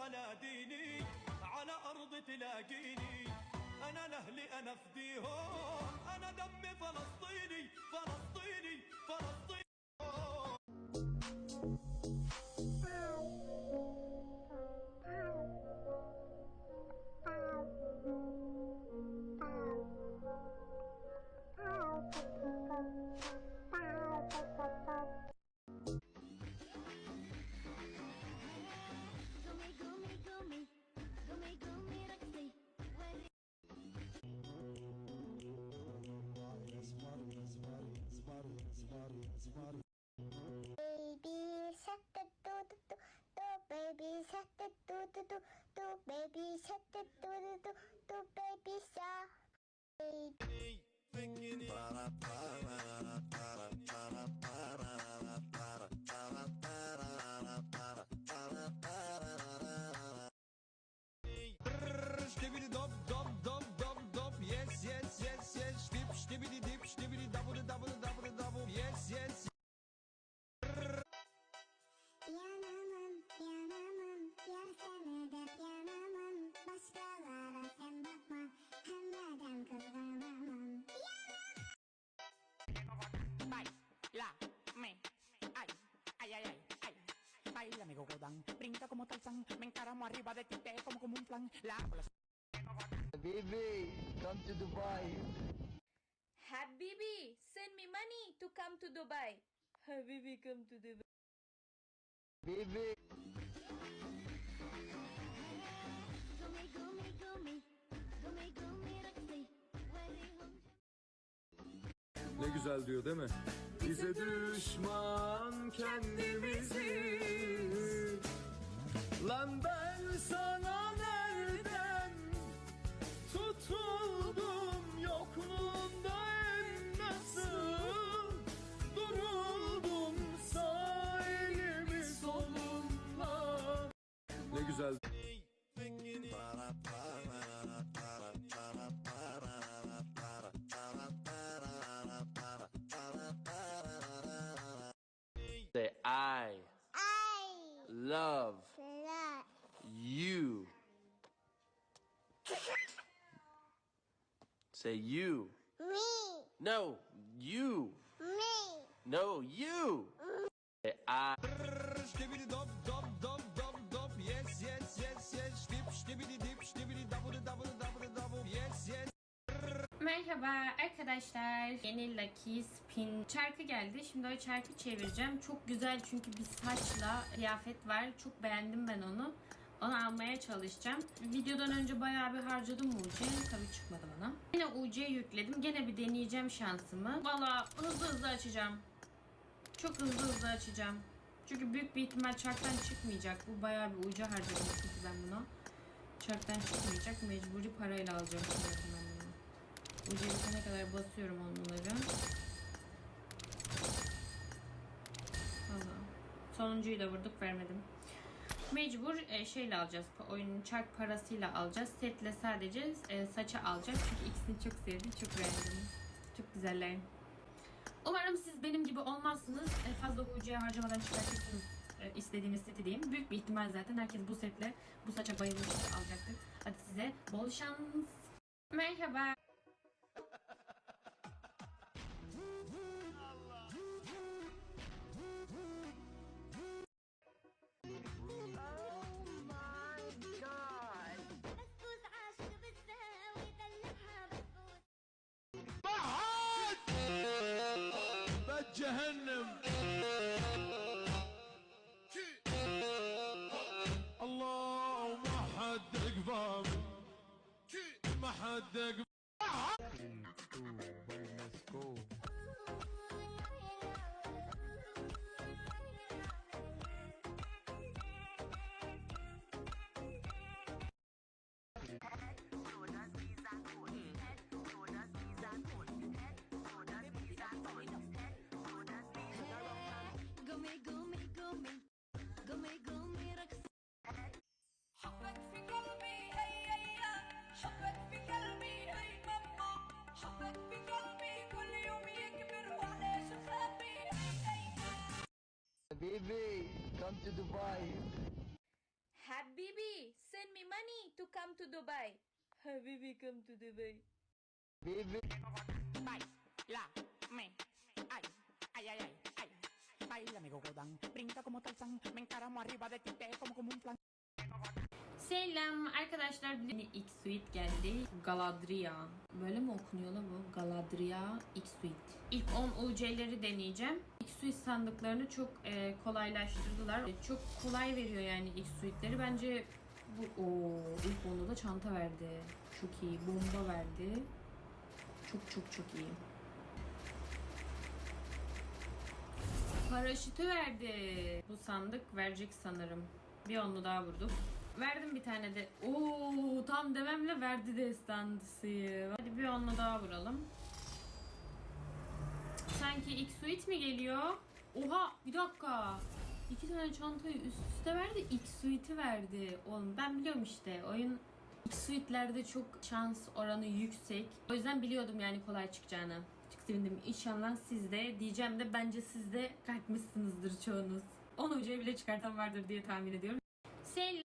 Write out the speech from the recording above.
على ديني على أرض تلاقيني. أنا لأهلي أنا فديهم أنا دمي فلسطيني فلسطيني فلسطيني. Gumi do do baby shark do do do do baby shark. Baila, me, ay, ay, ay, ay, ay. Baila mi gogodán, brinca como Tarzán, me encaramo arriba de ti, te como como un flan. La Baby, come to Dubai. Habibi, send me money to come to Dubai. Habibi, come to Dubai. Baby, gumi gumi gumi, gumi güzel diyor değil mi? Bize düşman kendimizi Lan ben sana nereden tutuldum yokluğunda en nasıl Duruldum? Sağ elimi solumla. Ne güzel Say I I love love you. Say you. me No, you. me No, you. Say I. Dop Yes yes yes yes dip Merhaba arkadaşlar. Yeni Lucky Spin çarkı geldi. Şimdi o çarkı çevireceğim. Çok güzel çünkü bir saçla kıyafet var. Çok beğendim ben onu. Onu almaya çalışacağım. Videodan önce bayağı bir harcadım UC. Tabii çıkmadı bana. Yine UC yükledim. Gene bir deneyeceğim şansımı. Valla hızlı hızlı açacağım. Çok hızlı hızlı açacağım. Çünkü büyük bir ihtimal çarktan çıkmayacak. Bu bayağı bir UC harcadım çünkü ben bunu. Çarktan çıkmayacak. Mecburi parayla alacağım ben bunu. Ucu bitene kadar basıyorum onları. Valla. Sonuncuyu da vurduk vermedim. Mecbur e, şeyle alacağız. Oyunun çark parasıyla alacağız. Setle sadece e, saça alacağız. Çünkü ikisini çok sevdim. Çok beğendim. Çok güzeller. Umarım siz benim gibi olmazsınız. E, fazla UC'ye harcamadan çıkartırsınız e, istediğiniz seti diyeyim. Büyük bir ihtimal zaten herkes bu setle bu saça bayılmıştır alacaktır. Hadi size bol şans. Merhaba. جهنم. الله ما حد ما حد baby, come to Dubai. Habibi Habibi, send me money to come to Dubai. Habibi, come to Dubai. Baby, Baila, me, Gogodang, brinca como Tarzán, me encaramo arriba de ti, te como como un plan. Selam arkadaşlar. X Suite geldi. Galadria. Böyle mi okunuyor la bu? Galadria X Suite. İlk 10 UC'leri deneyeceğim. X Suite sandıklarını çok e, kolaylaştırdılar. E, Çok kolay veriyor yani X Suite'leri. Bence bu o ilk onda da çanta verdi. Çok iyi. Bomba verdi. Çok çok çok iyi. Paraşütü verdi. Bu sandık verecek sanırım. Bir onlu daha vurduk. Verdim bir tane de. Oo tam dememle verdi destansıyı. Hadi bir onlu daha vuralım. Sanki X Suite mi geliyor? Oha bir dakika. İki tane çantayı üst üste verdi. X Suite'i verdi. Oğlum ben biliyorum işte oyun X Suite'lerde çok şans oranı yüksek. O yüzden biliyordum yani kolay çıkacağını. Çok sevindim. İnşallah siz de diyeceğim de bence siz de kalkmışsınızdır çoğunuz. 10 hocayı bile çıkartan vardır diye tahmin ediyorum. Selam.